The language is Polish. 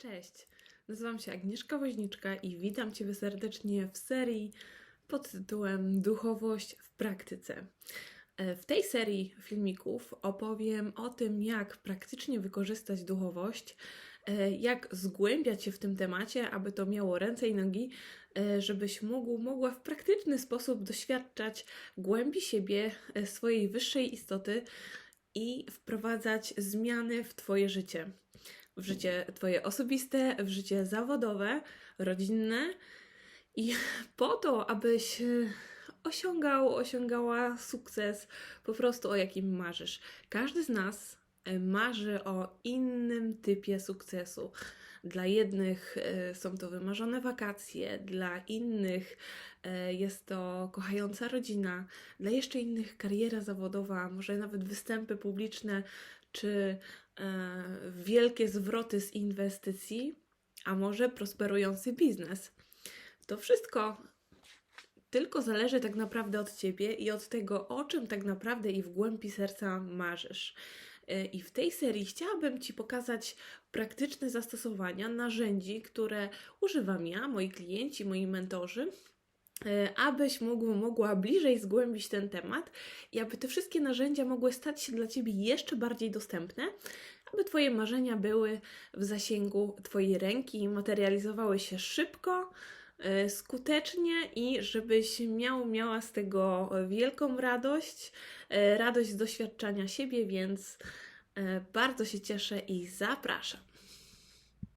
Cześć, nazywam się Agnieszka Woźniczka i witam Ciebie serdecznie w serii pod tytułem Duchowość w praktyce. E, W tej serii filmików opowiem o tym, jak praktycznie wykorzystać duchowość, e, jak zgłębiać się w tym temacie, aby to miało ręce i nogi, e, żebyś mógł, mogła w praktyczny sposób doświadczać głębi siebie, swojej wyższej istoty i wprowadzać zmiany w Twoje życie w życie Twoje osobiste, w życie zawodowe, rodzinne i po to, abyś e, osiągał, osiągała sukces po prostu o jakim marzysz. Każdy z nas e, marzy o innym typie sukcesu. Dla jednych e, są to wymarzone wakacje, dla innych jest to kochająca rodzina, dla jeszcze innych kariera zawodowa, może nawet występy publiczne czy wielkie zwroty z inwestycji, a może prosperujący biznes. To wszystko tylko zależy tak naprawdę od ciebie i od tego, o czym tak naprawdę i w głębi serca marzysz. E, I w tej serii chciałabym Ci pokazać praktyczne zastosowania narzędzi, które używam ja, moi klienci, moi mentorzy, e, abyś mógł, mogła bliżej zgłębić ten temat i aby te wszystkie narzędzia mogły stać się dla Ciebie jeszcze bardziej dostępne, aby Twoje marzenia były w zasięgu Twojej ręki, materializowały się szybko, e, skutecznie i żebyś miał, miała z tego wielką radość, e, radość z doświadczania siebie, więc bardzo się cieszę i zapraszam.